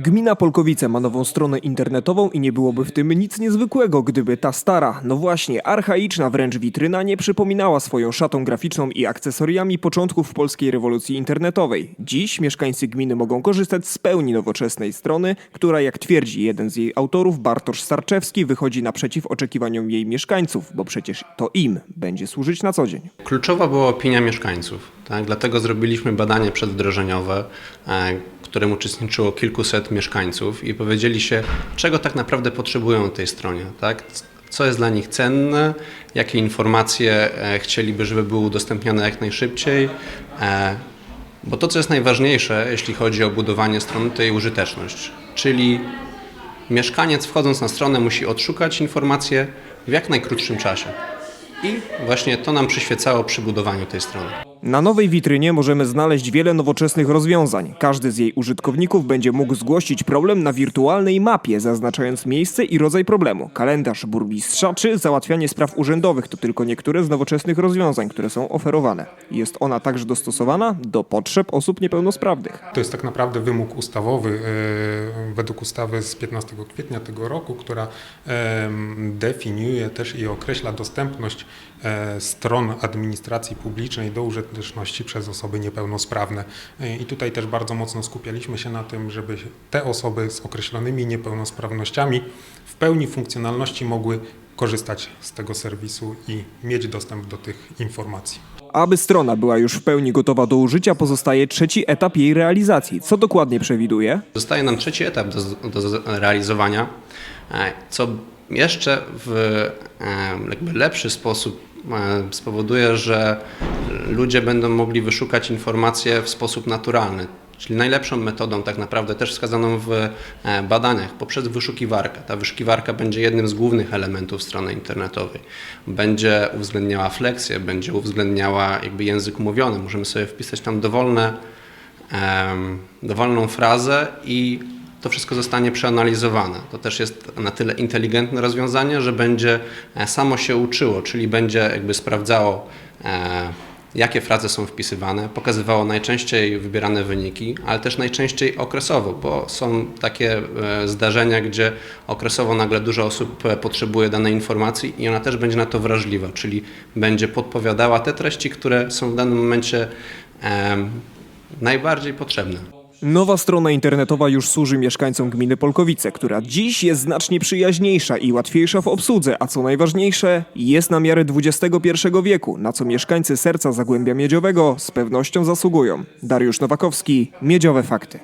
Gmina Polkowice ma nową stronę internetową i nie byłoby w tym nic niezwykłego, gdyby ta stara, no właśnie, archaiczna wręcz witryna nie przypominała swoją szatą graficzną i akcesoriami początków polskiej rewolucji internetowej. Dziś mieszkańcy gminy mogą korzystać z pełni nowoczesnej strony, która jak twierdzi jeden z jej autorów, Bartosz Starczewski, wychodzi naprzeciw oczekiwaniom jej mieszkańców, bo przecież to im będzie służyć na co dzień. Kluczowa była opinia mieszkańców. Tak? Dlatego zrobiliśmy badanie przedwdrożeniowe, e, którym uczestniczyło kilkuset mieszkańców i powiedzieli się, czego tak naprawdę potrzebują tej stronie. Tak? Co jest dla nich cenne, jakie informacje e, chcieliby, żeby były udostępnione jak najszybciej. E, Bo to, co jest najważniejsze, jeśli chodzi o budowanie strony, to jej użyteczność. Czyli mieszkaniec wchodząc na stronę musi odszukać informacje w jak najkrótszym czasie. I właśnie to nam przyświecało przy budowaniu tej strony. Na nowej witrynie możemy znaleźć wiele nowoczesnych rozwiązań. Każdy z jej użytkowników będzie mógł zgłosić problem na wirtualnej mapie, zaznaczając miejsce i rodzaj problemu. Kalendarz burmistrza czy załatwianie spraw urzędowych to tylko niektóre z nowoczesnych rozwiązań, które są oferowane. Jest ona także dostosowana do potrzeb osób niepełnosprawnych. To jest tak naprawdę wymóg ustawowy e, według ustawy z 15 kwietnia tego roku, która definiuje też i określa dostępność e, stron administracji publicznej do użyteczności przez osoby niepełnosprawne. I tutaj też bardzo mocno skupialiśmy się na tym, żeby te osoby z określonymi niepełnosprawnościami w pełni funkcjonalności mogły korzystać z tego serwisu i mieć dostęp do tych informacji. Aby strona była już w pełni gotowa do użycia, pozostaje trzeci etap jej realizacji. Co dokładnie przewiduje? Zostaje nam trzeci etap do, do zrealizowania, e, co jeszcze w e, jakby lepszy sposób spowoduje, że ludzie będą mogli wyszukać informacje w sposób naturalny. Czyli najlepszą metodą, tak naprawdę też wskazaną w e, badaniach, poprzez wyszukiwarkę. Ta wyszukiwarka będzie jednym z głównych elementów strony internetowej. Będzie uwzględniała fleksję, będzie uwzględniała jakby język mówiony. Możemy sobie wpisać tam dowolne dowolną frazę i to wszystko zostanie przeanalizowane. To też jest na tyle inteligentne rozwiązanie, że będzie e, samo się uczyło, czyli będzie jakby sprawdzało, e, jakie frazy są wpisywane, pokazywało najczęściej wybierane wyniki, ale też najczęściej okresowo, bo są takie e, zdarzenia, gdzie okresowo nagle dużo osób potrzebuje danej informacji i ona też będzie na to wrażliwa, czyli będzie podpowiadała te treści, które są w danym momencie najbardziej potrzebne. Nowa strona internetowa już służy mieszkańcom gminy Polkowice, która dziś jest znacznie przyjaźniejsza i łatwiejsza w obsłudze, a co najważniejsze, jest na miarę XXI wieku, na co mieszkańcy serca Zagłębia Miedziowego z pewnością zasługują. Dariusz Nowakowski, Miedziowe Fakty.